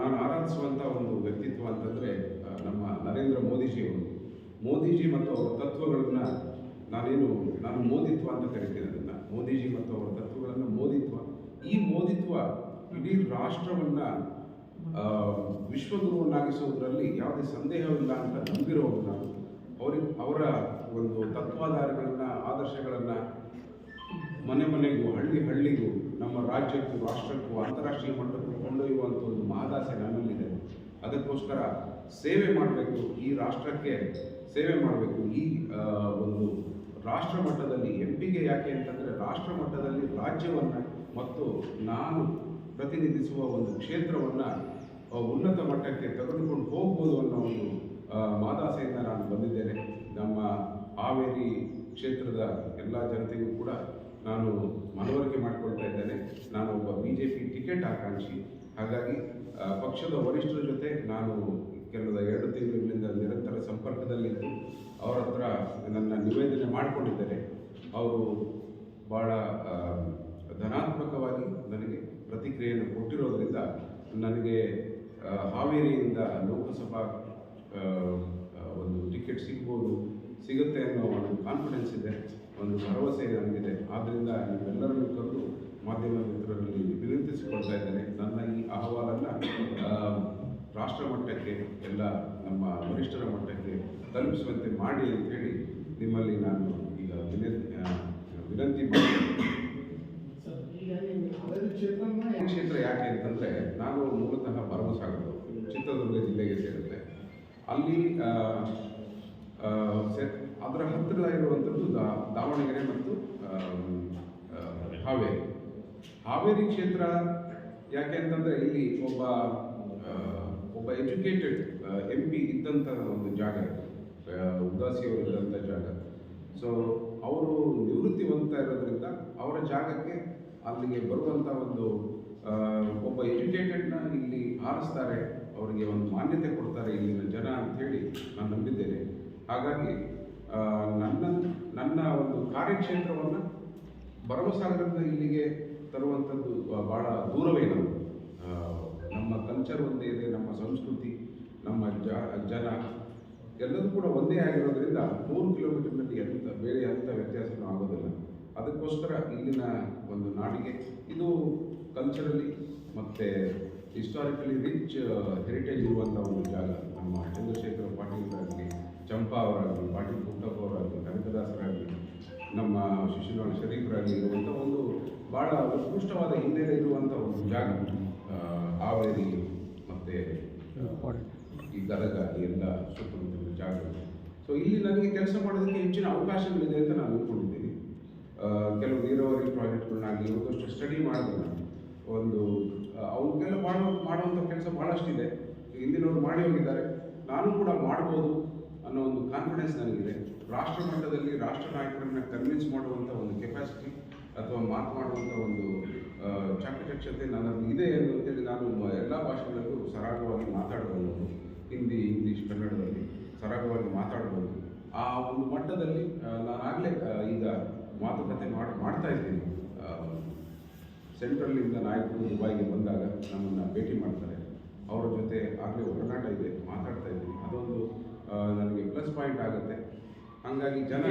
ನಾನು ಆರಾಧಿಸುವಂಥ ಒಂದು ವ್ಯಕ್ತಿತ್ವ ಅಂತಂದರೆ ನಮ್ಮ ನರೇಂದ್ರ ಮೋದಿಜಿಯವರು ಮೋದಿಜಿ ಮತ್ತು ಅವರ ತತ್ವಗಳನ್ನು ನಾನೇನು, ನಾನು ಮೋದಿತ್ವ ಅಂತ ಕರಿತೀನಿ ಅದನ್ನು. ಮೋದಿಜಿ ಮತ್ತು ಅವರ ತತ್ವಗಳನ್ನು ಮೋದಿತ್ವ. ಈ ಮೋದಿತ್ವ ಇಡೀ ರಾಷ್ಟ್ರವನ್ನು ವಿಶ್ವಗುರುವನ್ನಾಗಿಸುವುದರಲ್ಲಿ ಯಾವುದೇ ಸಂದೇಹವಿಲ್ಲ ಅಂತ ನಂಬಿರೋರು ನಾನು ಅವ್ರಿಗೆ ಅವರ ಒಂದು ತತ್ವಾಧಾರಗಳನ್ನು, ಆದರ್ಶಗಳನ್ನು ಮನೆ ಮನೆಗೂ ಹಳ್ಳಿ ಹಳ್ಳಿಗೂ, ನಮ್ಮ ರಾಜ್ಯಕ್ಕೂ, ರಾಷ್ಟ್ರಕ್ಕೂ, ಅಂತಾರಾಷ್ಟ್ರೀಯ ಮಟ್ಟಕ್ಕೂ ಕೊಂಡೊಯ್ಯುವಂಥ ಅದಕ್ಕೋಸ್ಕರ ಸೇವೆ ಮಾಡಬೇಕು, ಈ ರಾಷ್ಟ್ರಕ್ಕೆ ಸೇವೆ ಮಾಡಬೇಕು, ಈ ಒಂದು ರಾಷ್ಟ್ರ ಮಟ್ಟದಲ್ಲಿ ಎಂ ಯಾಕೆ ಅಂತಂದರೆ ರಾಷ್ಟ್ರ ಮಟ್ಟದಲ್ಲಿ ರಾಜ್ಯವನ್ನು ಮತ್ತು ನಾನು ಪ್ರತಿನಿಧಿಸುವ ಒಂದು ಕ್ಷೇತ್ರವನ್ನು ಉನ್ನತ ಮಟ್ಟಕ್ಕೆ ತೆಗೆದುಕೊಂಡು ಹೋಗ್ಬೋದು ಅನ್ನೋ ಒಂದು ಮಾದಾಸೆಯಿಂದ ನಾನು ಬಂದಿದ್ದೇನೆ. ನಮ್ಮ ಹಾವೇರಿ ಕ್ಷೇತ್ರದ ಎಲ್ಲ ಜನತೆಗೂ ಕೂಡ ನಾನು ಮನವರಿಕೆ ಮಾಡಿಕೊಳ್ತಾ ಇದ್ದೇನೆ. ನಾನು ಒಬ್ಬ ಬಿ ಜೆ ಪಿ ಟಿಕೆಟ್ ಆಕಾಂಕ್ಷಿ. ಹಾಗಾಗಿ ಪಕ್ಷದ ವರಿಷ್ಠರ ಜೊತೆ ನಾನು ಕೆಲವು ಎರಡು ತಿಂಗಳಿಂದ ನಿರಂತರ ಸಂಪರ್ಕದಲ್ಲಿದ್ದು ಅವರ ಹತ್ರ ನನ್ನ ನಿವೇದನೆ ಮಾಡಿಕೊಂಡಿದ್ದಾರೆ ಅವರು ಭಾಳ ಧನಾತ್ಮಕವಾಗಿ ನನಗೆ ಪ್ರತಿಕ್ರಿಯೆಯನ್ನು ಕೊಟ್ಟಿರೋದ್ರಿಂದ, ನನಗೆ ಹಾವೇರಿಯಿಂದ ಲೋಕಸಭಾ ಒಂದು ಟಿಕೆಟ್ ಸಿಗ್ಬೋದು, ಸಿಗುತ್ತೆ ಅನ್ನೋ ಒಂದು ಕಾನ್ಫಿಡೆನ್ಸ್ ಇದೆ, ಒಂದು ಭರವಸೆ ನನಗಿದೆ. ಆದ್ದರಿಂದ ನೀವೆಲ್ಲರನ್ನು ಕರೆದು ಮಾಧ್ಯಮ ಮಿತ್ರರಲ್ಲಿ ವಿನಂತಿಸಿಕೊಳ್ತಾ ಇದ್ದೇನೆ ನನ್ನ ಈ ಅಹವಾಲನ್ನು ಆ, ರಾಷ್ಟ್ರ ಮಟ್ಟಕ್ಕೆ ಎಲ್ಲ ನಮ್ಮ ವರಿಷ್ಠರ ಮಟ್ಟಕ್ಕೆ ತಲುಪಿಸುವಂತೆ ಮಾಡಿ ಅಂತ ಹೇಳಿ ನಿಮ್ಮಲ್ಲಿ ನಾನು ಈಗ ವಿನಂತಿ ಆ, ವಿನಂತಿ ಮಾಡಿ ಈ ಕ್ಷೇತ್ರ ಯಾಕೆ ಅಂತಂದರೆ ನಾನು ಮೂಲತಃ ಭರಮಸಾಗರದವರು ಚಿತ್ರದುರ್ಗ ಜಿಲ್ಲೆಗೆ ಸೇರುತ್ತೆ. ಅಲ್ಲಿ ಅದರ ಹತ್ತಿರ ಇರುವಂಥದ್ದು ದಾ- ದಾವಣಗೆರೆ ಮತ್ತು ಹಾವೇರಿ. ಹಾವೇರಿ ಕ್ಷೇತ್ರ ಯಾಕೆ ಅಂತಂದರೆ ಇಲ್ಲಿ ಒಬ್ಬ ಒಬ್ಬ ಎಜುಕೇಟೆಡ್ ಎಂ ಪಿ ಇದ್ದಂಥ ಒಂದು ಜಾಗ ಇದು. ಜಾಗ. ಸೊ ಅವರು ನಿವೃತ್ತಿ ಹೊಂದ್ತಾ ಇರೋದ್ರಿಂದ ಅವರ ಜಾಗಕ್ಕೆ ಅಲ್ಲಿಗೆ ಬರುವಂಥ ಒಂದು ಒಬ್ಬ ಎಜುಕೇಟೆಡ್ನ ಇಲ್ಲಿ ಆರಿಸ್ತಾರೆ ಅವರಿಗೆ ಒಂದು ಮಾನ್ಯತೆ ಕೊಡ್ತಾರೆ ಇಲ್ಲಿನ ಜನ ಅಂಥೇಳಿ ನಾನು ನಂಬಿದ್ದೇನೆ. ಹಾಗಾಗಿ ನನ್ನ ನನ್ನ ಒಂದು ಕಾರ್ಯಕ್ಷೇತ್ರವನ್ನು ಭರಮಸಾಗರದಿಂದ ಇಲ್ಲಿಗೆ ತರುವಂಥದ್ದು ಭಾಳ ದೂರವೇ ಕಲ್ಚರ್ ಒಂದೇ ಇದೆ, ನಮ್ಮ ಸಂಸ್ಕೃತಿ, ನಮ್ಮ ಜನ, ಎಲ್ಲದೂ ಕೂಡ ಒಂದೇ ಆಗಿರೋದ್ರಿಂದ ನೂರು ಕಿಲೋಮೀಟರ್ನಲ್ಲಿ ಎಂಥ ಬೇರೆ ಎಂಥ ವ್ಯತ್ಯಾಸನೂ ಆಗೋದಿಲ್ಲ. ಅದಕ್ಕೋಸ್ಕರ ಇಲ್ಲಿನ ಒಂದು ನಾಡಿಗೆ ಇದು ಕಲ್ಚರಲಿ ಮತ್ತು ಹಿಸ್ಟಾರಿಕಲಿ ರಿಚ್ ಹೆರಿಟೇಜ್ ಇರುವಂಥ ಒಂದು ಜಾಗ. ನಮ್ಮ ಚಂದ್ರಶೇಖರ ಪಾಟೀಲರಾಗಲಿ, ಚಂಪಾ ಅವರಾಗಲಿ, ಪಾಟೀಲ್ ಪುಟ್ಟಪ್ಪ ಅವರಾಗಲಿ, ಕನಕದಾಸರಾಗಲಿ, ನಮ್ಮ ಶಿಶುನಾಳ ಶರೀಫರಾಗಲಿ ಇರುವಂಥ ಒಂದು ಭಾಳ ಉತ್ಕೃಷ್ಟವಾದ ಹಿನ್ನೆಲೆ ಇರುವಂಥ ಒಂದು ಜಾಗ. ಆ, ಹಾವೇರಿ ಮತ್ತು ಈ ಗದಗ ಎಲ್ಲ ಸುತ್ತಮುತ್ತಲಿನ ಜಾಗಗಳು. ಸೊ ಇಲ್ಲಿ ನನಗೆ ಕೆಲಸ ಮಾಡೋದಕ್ಕೆ ಹೆಚ್ಚಿನ ಅವಕಾಶಗಳಿದೆ ಅಂತ ನಾನು ಅಂದ್ಕೊಂಡಿದ್ದೀನಿ. ಕೆಲವು ನೀರಾವರಿ ಪ್ರಾಜೆಕ್ಟ್ಗಳನ್ನಾಗಲಿ ಒಂದಷ್ಟು ಸ್ಟಡಿ ಮಾಡಿದೆ ನಾನು. ಒಂದು ಅವ್ರನ್ನೆಲ್ಲ ಮಾಡೋ ಮಾಡುವಂಥ ಕೆಲಸ ಭಾಳಷ್ಟಿದೆ ಹಿಂದಿನವರು ಮಾಡಿ ಹೋಗಿದ್ದಾರೆ. ನಾನು ಕೂಡ ಮಾಡ್ಬೋದು ಅನ್ನೋ ಒಂದು ಕಾನ್ಫಿಡೆನ್ಸ್ ನನಗಿದೆ. ರಾಷ್ಟ್ರ ಮಟ್ಟದಲ್ಲಿ ರಾಷ್ಟ್ರ ನಾಯಕರನ್ನ ಕನ್ವಿನ್ಸ್ ಮಾಡುವಂಥ ಒಂದು ಕೆಪಾಸಿಟಿ ಅಥವಾ ಮಾತನಾಡುವಂಥ ಒಂದು ಆ, ನನ್ನದು ಇದೆ ಅಂತೇಳಿ ನಾನು ಎಲ್ಲ ಭಾಷೆಗಳಲ್ಲೂ ಸರಾಗವಾಗಿ ಮಾತಾಡಬಹುದು ಹಿಂದಿ ಇಂಗ್ಲೀಷ್ ಕನ್ನಡದಲ್ಲಿ ಸರಾಗವಾಗಿ ಮಾತಾಡಬಹುದು ಆ ಒಂದು ಮಟ್ಟದಲ್ಲಿ ನಾನಾಗಲೇ ಈಗ ಮಾತುಕತೆ ಮಾಡಿ ಮಾಡ್ತಾ ಇದ್ದೀನಿ. ಸೆಂಟ್ರಲ್ಲಿಂದ ನಾಯಕರು ದುಬಾಯಿಗೆ ಬಂದಾಗ ನಮ್ಮನ್ನು ಭೇಟಿ ಮಾಡ್ತಾರೆ. ಅವರ ಜೊತೆ ಆಗಲೇ ಒಡನಾಟ ಇದೆ ಮಾತಾಡ್ತಾ ಇದ್ದೀನಿ. ಅದೊಂದು ನನಗೆ ಪ್ಲಸ್ ಪಾಯಿಂಟ್ ಆಗುತ್ತೆ. ಹಾಗಾಗಿ ಜನ